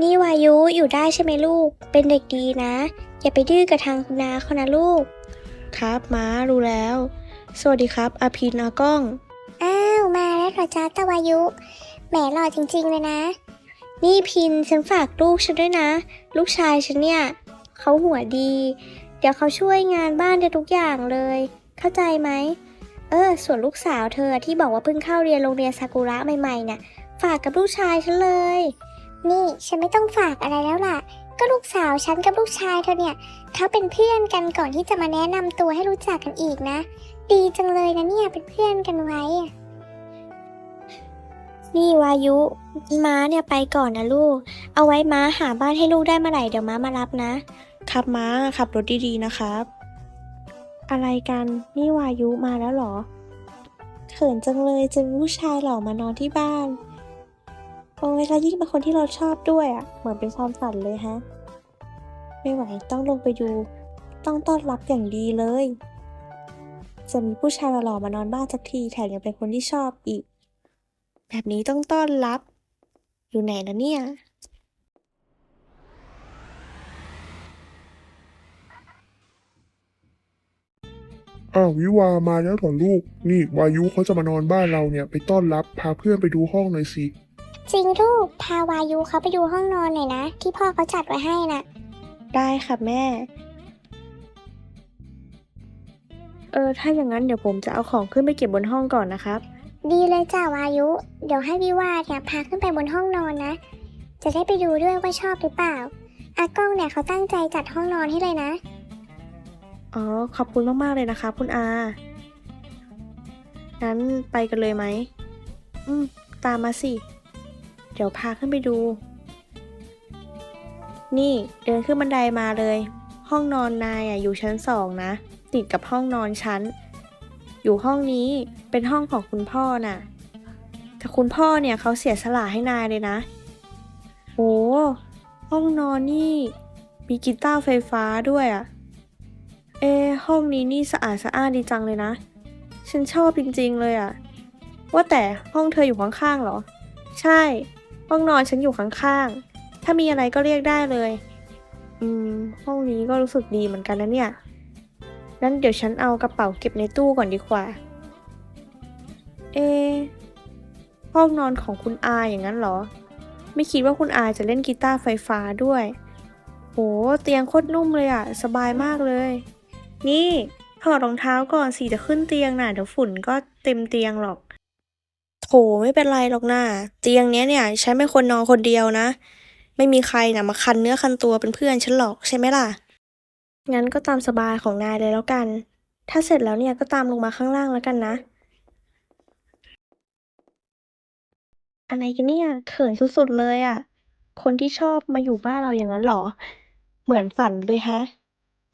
นี่วายุอยู่ได้ใช่ไหมลูก เป็นเด็กดีนะ อย่าไปดื้อกับทางคุณนาเขานะลูก ครับม้ารู้แล้ว สวัสดีครับอาพินอากล้อง อ้าวมาแล้วเหรอจ้าตะวายุแหมหล่อจริงๆเลยนะ นี่พินฉันฝากลูกฉันด้วยนะ ลูกชายฉันเนี่ยเขาหัวดี เดี๋ยวเขาช่วยงานบ้านได้ทุกอย่างเลย เข้าใจไหม เออ ส่วนลูกสาวเธอที่บอกว่าเพิ่งเข้าเรียนโรงเรียนซากุระใหม่ๆน่ะฝากกับลูกชายฉันเลย นี่ฉันไม่ต้องฝากอะไรแล้วล่ะ ก็ลูกสาวฉันกับลูกชายเธอเนี่ยเขาเป็นเพื่อนกันก่อนที่จะมาแนะนำตัวให้รู้จักกันอีกนะ ดีจังเลยนะเนี่ยเป็นเพื่อนกันไว้อะนี่วายุ ม้าเนี่ยไปก่อนนะลูก เอาไว้ม้าหาบ้านให้ลูกได้เมื่อไหร่เดี๋ยวม้ามารับนะ ครับม้าขับรถดีๆนะครับ อะไรกันนี่วายุมาแล้วเหรอ เขินจังเลยเจอผู้ชายหล่อมานอนที่บ้านโอ้ยแล้วยิ่งเป็นคนที่เราชอบด้วยอะ เหมือนเป็นความฝันเลยฮะ ไม่ไหวต้องลงไปดู ต้องต้อนรับอย่างดีเลย จะมีผู้ชายหล่อมานอนบ้านสักทีแถมยังเป็นคนที่ชอบอีก แบบนี้ต้องต้อนรับ อยู่ไหนนะเนี่ยอ้าววิวามาแล้วเหรอลูก นี่วายุเขาจะมานอนบ้านเราเนี่ย ไปต้อนรับ พาเพื่อนไปดูห้องหน่อยสิ จริงลูก พาวายุเขาไปดูห้องนอนหน่อยนะ ที่พ่อเขาจัดไว้ให้น่ะ ได้ค่ะแม่ เออ ถ้าอย่างนั้นเดี๋ยวผมจะเอาของขึ้นไปเก็บบนห้องก่อนนะครับ ดีเลยจ้าวายุ เดี๋ยวให้วิวาเนี่ยพาขึ้นไปบนห้องนอนนะ จะได้ไปดูด้วยว่าชอบหรือเปล่า อากล้องเนี่ยเขาตั้งใจจัดห้องนอนให้เลยนะ อ๋อ ขอบคุณมากๆเลยนะคะ คุณอา งั้นไปกันเลยไหม อืม ตามมาสิ เดี๋ยวพาขึ้นไปดู นี่เดินขึ้นบันไดมาเลย ห้องนอนนายอะอยู่ชั้นสองนะ ติดกับห้องนอนฉันอยู่ห้องนี้เป็นห้องของคุณพ่อน่ะ แต่คุณพ่อเนี่ยเขาเสียสละให้นายเลยนะ โอ้ห้องนอนนี่ มีกีตาร์ไฟฟ้าด้วยอะ เอ ห้องนี้นี่สะอาดสะอ้านดีจังเลยนะ ฉันชอบจริงๆเลยอะ ว่าแต่ห้องเธออยู่ข้างๆเหรอ ใช่ ห้องนอนฉันอยู่ข้างๆ ถ้ามีอะไรก็เรียกได้เลย อืม ห้องนี้ก็รู้สึกดีเหมือนกันนะเนี่ย งั้นเดี๋ยวฉันเอากระเป๋าเก็บในตู้ก่อนดีกว่า เอ ห้องนอนของคุณอาอย่างนั้นเหรอ ไม่คิดว่าคุณอาจะเล่นกีตาร์ไฟฟ้าด้วย โห เตียงโคตรนุ่มเลยอะสบายมากเลย นี่ถอดรองเท้าก่อนสิจะขึ้นเตียงน่ะเดี๋ยวฝุ่นก็เต็มเตียงหรอก โถไม่เป็นไรหรอกนะเตียงเนี้ยเนี่ยฉันไม่ควรนอนคนเดียวนะ ไม่มีใครนะมาคันเนื้อคันตัวเป็นเพื่อนฉันหรอกใช่ไหมล่ะ งั้นก็ตามสบายของนายเลยแล้วกัน ถ้าเสร็จแล้วเนี่ยก็ตามลงมาข้างล่างแล้วกันนะ อะไรกันเนี่ยเขินสุดๆเลยอะ คนที่ชอบมาอยู่บ้านเราอย่างนั้นหรอ เหมือนฝันเลยฮะ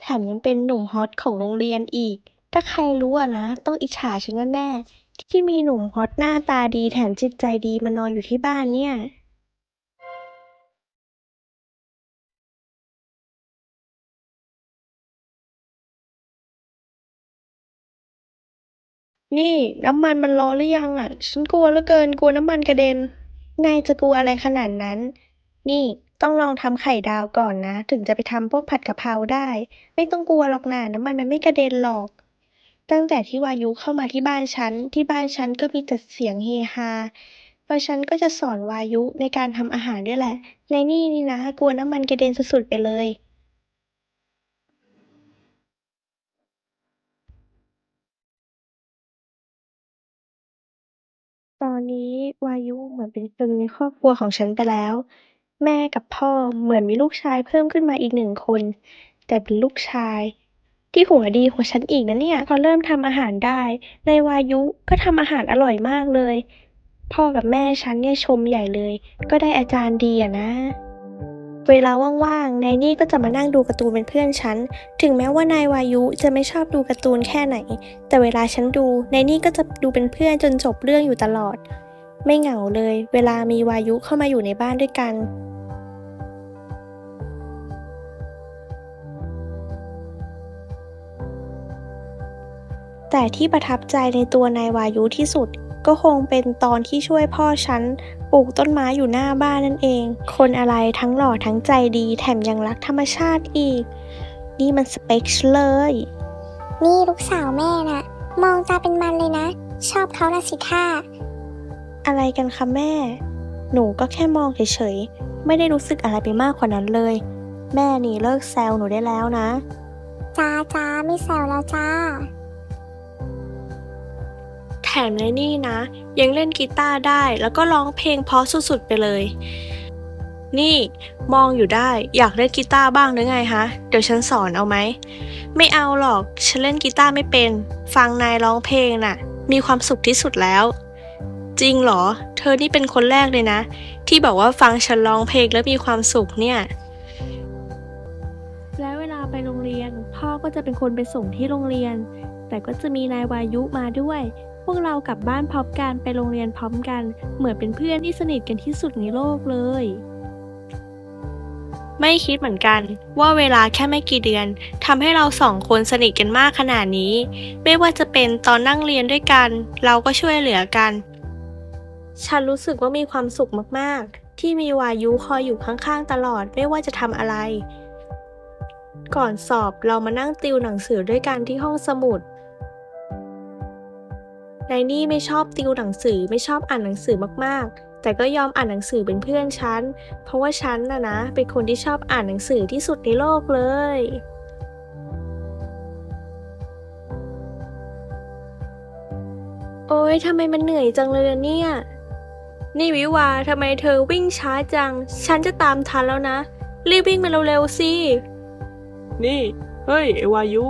แถมยังเป็นหนุ่มฮอตของโรงเรียนอีก ถ้าใครรู้อะนะ ต้องอิจฉาฉันแน่ๆ ที่มีหนุ่มฮอตหน้าตาดีแถมจิตใจดีมานอนอยู่ที่บ้านเนี่ยนี่น้ำมันมันร้อนหรือยังอะ ฉันกลัวเหลือเกินกลัวน้ำมันกระเด็น นายจะกลัวอะไรขนาดนั้น นี่ต้องลองทำไข่ดาวก่อนนะ ถึงจะไปทำพวกผัดกะเพราได้ ไม่ต้องกลัวหรอกนะน้ำมันมันไม่กระเด็นหรอก ตั้งแต่ที่วายุเข้ามาที่บ้านฉัน ที่บ้านฉันก็มีแต่เสียงเฮฮาเพราะฉันก็จะสอนวายุในการทำอาหารด้วยแหละ ในนี่นี่นะกลัวน้ำมันกระเด็นสุดๆไปเลยตอนนี้วายุเหมือนเป็นคนในครอบครัวของฉันไปแล้ว แม่กับพ่อเหมือนมีลูกชายเพิ่มขึ้นมาอีกหนึ่งคน แต่เป็นลูกชาย ที่หัวดีกว่าฉันอีกนะเนี่ย พอเริ่มทำอาหารได้ ในวายุก็ทำอาหารอร่อยมากเลย พ่อกับแม่ฉันเนี่ยชมใหญ่เลย ก็ได้อาจารย์ดีอะนะ เวลาว่างๆนายนี่ก็จะมานั่งดูการ์ตูนเป็นเพื่อนฉัน ถึงแม้ว่านายวายุจะไม่ชอบดูการ์ตูนแค่ไหน แต่เวลาฉันดูนายนี่ก็จะดูเป็นเพื่อนจนจบเรื่องอยู่ตลอด ไม่เหงาเลย เวลามีวายุเข้ามาอยู่ในบ้านด้วยกัน แต่ที่ประทับใจในตัวนายวายุที่สุด ก็คงเป็นตอนที่ช่วยพ่อฉันปลูกต้นไม้อยู่หน้าบ้านนั่นเอง คนอะไรทั้งหล่อทั้งใจดีแถมยังรักธรรมชาติอีก นี่มันสเปคฉันเลย นี่ลูกสาวแม่น่ะ มองตาเป็นมันเลยนะ ชอบเขาละสิท่าอะไรกันคะแม่ หนูก็แค่มองเฉยๆ ไม่ได้รู้สึกอะไรไปมากกว่านั้นเลย แม่นี่เลิกแซวหนูได้แล้วนะ จ้าจ้าไม่แซวแล้วจ้า แถมในนี่นะ ยังเล่นกีตาร์ได้แล้วก็ร้องเพลงเพราะสุดๆไปเลย นี่มองอยู่ได้อยากเล่นกีตาร์บ้างหรือไงฮะ เดี๋ยวฉันสอนเอาไหม ไม่เอาหรอก ฉันเล่นกีตาร์ไม่เป็น ฟังนายร้องเพลงน่ะ มีความสุขที่สุดแล้ว จริงเหรอ เธอนี่เป็นคนแรกเลยนะ ที่บอกว่าฟังฉันร้องเพลงแล้วมีความสุขเนี่ยและเวลาไปโรงเรียน พ่อก็จะเป็นคนไปส่งที่โรงเรียน แต่ก็จะมีนายวายุมาด้วย วกเรากลับบ้านพร้อมกันไปโรงเรียนพร้อมกัน เหมือนเป็นเพื่อนที่สนิทกันที่สุดในโลกเลย ไม่คิดเหมือนกันว่าเวลาแค่ไม่กี่เดือนทำให้เราสองคนสนิทกันมากขนาดนี้ ไม่ว่าจะเป็นตอนนั่งเรียนด้วยกัน เราก็ช่วยเหลือกัน ฉันรู้สึกว่ามีความสุขมากๆ ที่มีวายุคอยอยู่ข้างๆตลอดไม่ว่าจะทำอะไร ก่อนสอบเรามานั่งติวหนังสือด้วยกันที่ห้องสมุด นายนี่ไม่ชอบติวหนังสือไม่ชอบอ่านหนังสือมากๆ แต่ก็ยอมอ่านหนังสือเป็นเพื่อนฉัน เพราะว่าฉันน่ะนะ เป็นคนที่ชอบอ่านหนังสือที่สุดในโลกเลยโอ๊ยทำไมมันเหนื่อยจังเลยเนี่ย นี่วิวาทำไมเธอวิ่งช้าจัง ฉันจะตามทันแล้วนะ รีบวิ่งมาเร็วๆสิ นี่ เฮ้ยไอวายุ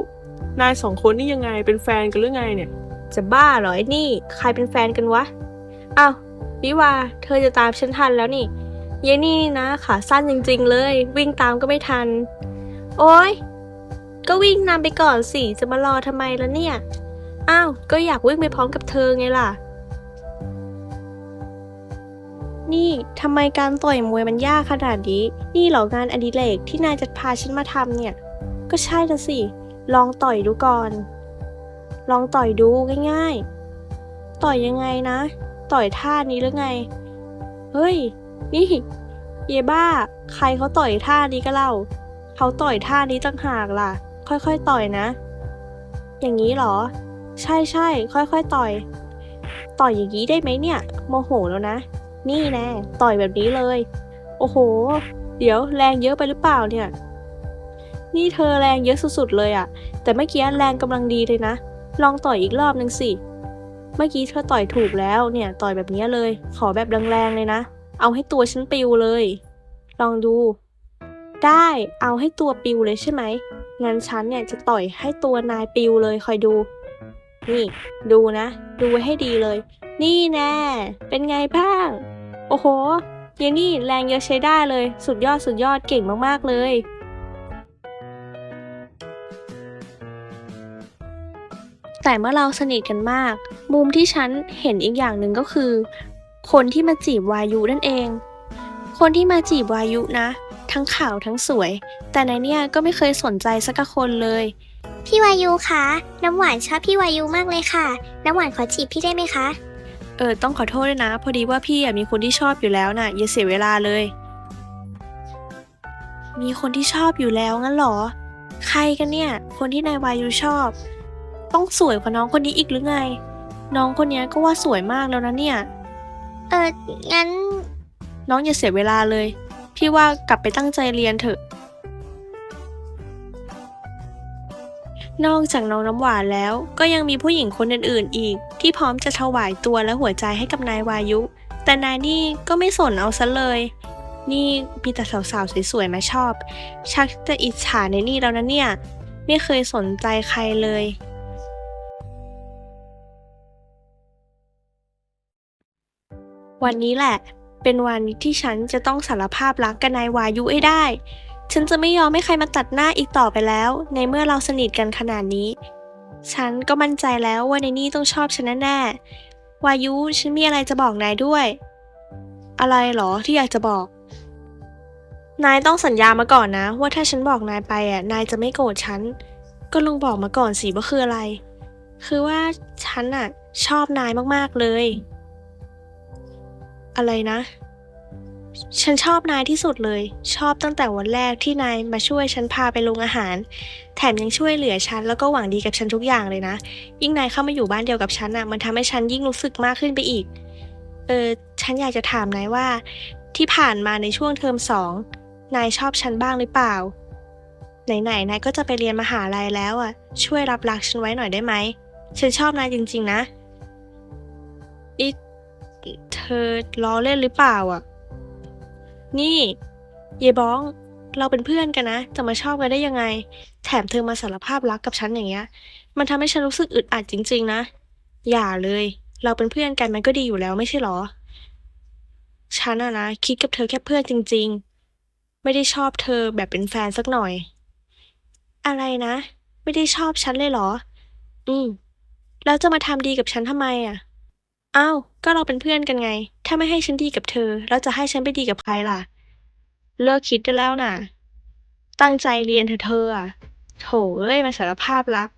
นายสองคนนี่ยังไง เป็นแฟนกันหรือไงเนี่ย จะบ้าเหรอไอ้นี่ ใครเป็นแฟนกันวะอ้าววิวา เธอจะตามฉันทันแล้วนี่เยนี่นะขาสั้นจริง ๆ เลย วิ่งตามก็ไม่ทัน โอ๊ยก็วิ่งนำไปก่อนสิจะมารอทำไมล่ะเนี่ยอ้าวก็อยากวิ่งไปพร้อมกับเธอไงล่ะ นี่ทำไมการต่อยมวยมันยากขนาดนี้ นี่เหรองานอดิเรกที่นายจะพาฉันมาทำเนี่ย ก็ใช่ละสิ ลองต่อยดูก่อน ลองต่อยดูง่ายๆ ต่อยยังไงนะ ต่อยท่านี้หรือไง เฮ้ย นี่ เยบ้า ใครเขาต่อยท่านี้ก็เล่า เขาต่อยท่านี้ต่างหากล่ะ ค่อยๆต่อยนะ อย่างนี้เหรอ ใช่ใช่ค่อยๆต่อย ต่อยอย่างนี้ได้ไหมเนี่ย โมโหแล้วนะ นี่แน่ต่อยแบบนี้เลย โอ้โห เดี๋ยวแรงเยอะไปหรือเปล่าเนี่ยนี่เธอแรงเยอะสุดๆเลยอะแต่เมื่อกี้แรงกำลังดีเลยนะ ลองต่อยอีกรอบนึงสิ เมื่อกี้เธอต่อยถูกแล้วเนี่ย ต่อยแบบนี้เลย ขอแบบแรงๆเลยนะ เอาให้ตัวฉันปิวเลย ลองดู ได้ เอาให้ตัวปิวเลยใช่ไหม งั้นฉันเนี่ยจะต่อยให้ตัวนายปิวเลยคอยดู นี่ ดูนะ ดูไว้ให้ดีเลย นี่แน่ เป็นไงบ้าง โอ้โหเยนี่แรงเยอะใช้ได้เลย สุดยอดสุดยอดเก่งมากๆเลย แต่เมื่อเราสนิทกันมาก มุมที่ฉันเห็นอีกอย่างหนึ่งก็คือ คนที่มาจีบวายุนั่นเอง คนที่มาจีบวายุนะ ทั้งขาวทั้งสวย แต่ในเนี่ยก็ไม่เคยสนใจสักคนเลย พี่วายุคะ น้ำหวานชอบพี่วายุมากเลยค่ะ น้ำหวานขอจีบพี่ได้ไหมคะ เออต้องขอโทษด้วยนะ พอดีว่าพี่อะมีคนที่ชอบอยู่แล้วน่ะอย่าเสียเวลาเลย มีคนที่ชอบอยู่แล้วงั้นเหรอ ใครกันเนี่ย คนที่นายวายุชอบ ต้องสวยกว่าน้องคนนี้อีกหรือไง น้องคนนี้ก็ว่าสวยมากแล้วนะเนี่ย เอองั้น น้องอย่าเสียเวลาเลย พี่ว่ากลับไปตั้งใจเรียนเถอะ นอกจากน้องน้ำหวานแล้ว ก็ยังมีผู้หญิงคนอื่นๆ อีก ที่พร้อมจะถวายตัวและหัวใจให้กับนายวายุ แต่นายนี่ก็ไม่สนเอาซะเลย นี่มีแต่สาวๆสวยๆมาชอบ ชักจะอิจฉาในนี่แล้วนะเนี่ย ไม่เคยสนใจใครเลย วันนี้แหละ เป็นวันที่ฉันจะต้องสารภาพรักกับนายวายุให้ได้ ฉันจะไม่ยอมให้ใครมาตัดหน้าอีกต่อไปแล้ว ในเมื่อเราสนิทกันขนาดนี้ ฉันก็มั่นใจแล้วว่าในนี่ต้องชอบฉันแน่ๆวายุฉันมีอะไรจะบอกนายด้วย อะไรเหรอที่อยากจะบอก นายต้องสัญญามาก่อนนะ ว่าถ้าฉันบอกนายไปอะนายจะไม่โกรธฉันก็ลองบอกมาก่อนสิว่าคืออะไร คือว่าฉันอะชอบนายมากๆเลย อะไรนะ ฉันชอบนายที่สุดเลย ชอบตั้งแต่วันแรกที่นายมาช่วยฉันพาไปโรงอาหาร แถมยังช่วยเหลือฉันแล้วก็หวังดีกับฉันทุกอย่างเลยนะ ยิ่งนายเข้ามาอยู่บ้านเดียวกับฉันอะ มันทำให้ฉันยิ่งรู้สึกมากขึ้นไปอีก เออ ฉันอยากจะถามนายว่า ที่ผ่านมาในช่วงเทอมสองนายชอบฉันบ้างหรือเปล่า ไหนๆนายก็จะไปเรียนมหาลัยแล้วอะ ช่วยรับรักฉันไว้หน่อยได้ไหม ฉันชอบนายจริง ๆ นะนี่ เธอล้อเล่นหรือเปล่าอะ นี่ เยบ้อง เราเป็นเพื่อนกันนะ จะมาชอบกันได้ยังไง แถมเธอมาสารภาพรักกับฉันอย่างเงี้ย มันทำให้ฉันรู้สึกอึดอัดจริง ๆ นะ อย่าเลย เราเป็นเพื่อนกันมันก็ดีอยู่แล้วไม่ใช่หรอ ฉันอะนะคิดกับเธอแค่เพื่อนจริง ๆ ไม่ได้ชอบเธอแบบเป็นแฟนสักหน่อย อะไรนะ ไม่ได้ชอบฉันเลยเหรอ อืม แล้วจะมาทำดีกับฉันทำไมอะ อ้าว ก็เราเป็นเพื่อนกันไง ถ้าไม่ให้ฉันดีกับเธอ แล้วจะให้ฉันไปดีกับใครล่ะ เลิกคิดได้แล้วน่ะ ตั้งใจเรียนเถอะเธออะโถเอ้ยมาสารภาพรัก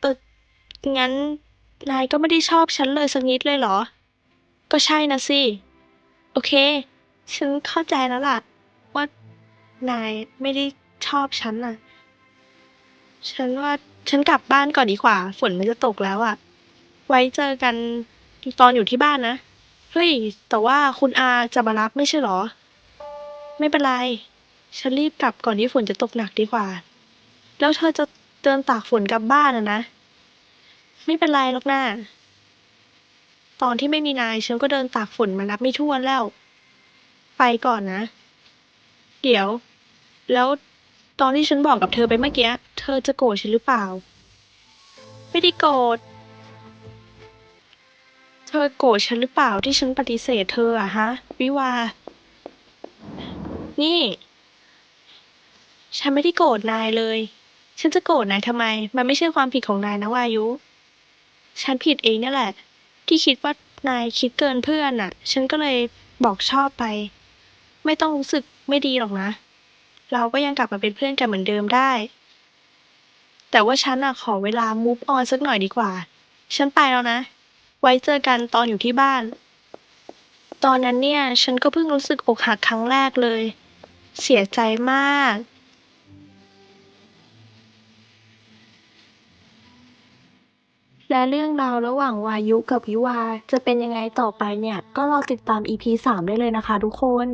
เอองั้น นายก็ไม่ได้ชอบฉันเลยสักนิดเลยเหรอ ก็ใช่นะสิ โอเค ฉันเข้าใจแล้วล่ะ ว่านายไม่ได้ชอบฉันน่ะ ฉันว่าฉันกลับบ้านก่อนดีกว่า ฝนมันจะตกแล้วอะ ไว้เจอกันตอนอยู่ที่บ้านนะ เฮ้ย แต่ว่าคุณอาจะมารับไม่ใช่หรอ ไม่เป็นไร ฉันรีบกลับก่อนที่ฝนจะตกหนักดีกว่า แล้วเธอจะเดินตากฝนกลับบ้านอะนะ ไม่เป็นไรหรอกนะตอนที่ไม่มีนายฉันก็เดินตากฝนมานับไม่ถ้วแล้ว ไปก่อนนะ เดี๋ยว แล้วตอนที่ฉันบอกกับเธอไปเมื่อกี้ เธอจะโกรธฉันหรือเปล่า ไม่ได้โกรธ เธอโกรธฉันหรือเปล่าที่ฉันปฏิเสธเธออะฮะ วิวา นี่ ฉันไม่ได้โกรธนายเลย ฉันจะโกรธนายทำไม มันไม่ใช่ความผิดของนายนะวายุ ฉันผิดเองนี่แหละ ที่คิดว่านายคิดเกินเพื่อนอะฉันก็เลยบอกชอบไป ไม่ต้องรู้สึกไม่ดีหรอกนะ เราก็ยังกลับมาเป็นเพื่อนกันเหมือนเดิมได้ แต่ว่าฉันอะขอเวลา move on สักหน่อยดีกว่า ฉันไปแล้วนะ ไว้เจอกันตอนอยู่ที่บ้าน ตอนนั้นเนี่ยฉันก็เพิ่งรู้สึกอกหักครั้งแรกเลย เสียใจมากและเรื่องราวระหว่างวายุกับวิวา จะเป็นยังไงต่อไปเนี่ย ก็รอติดตาม EP 3 ได้เลยนะคะทุกคน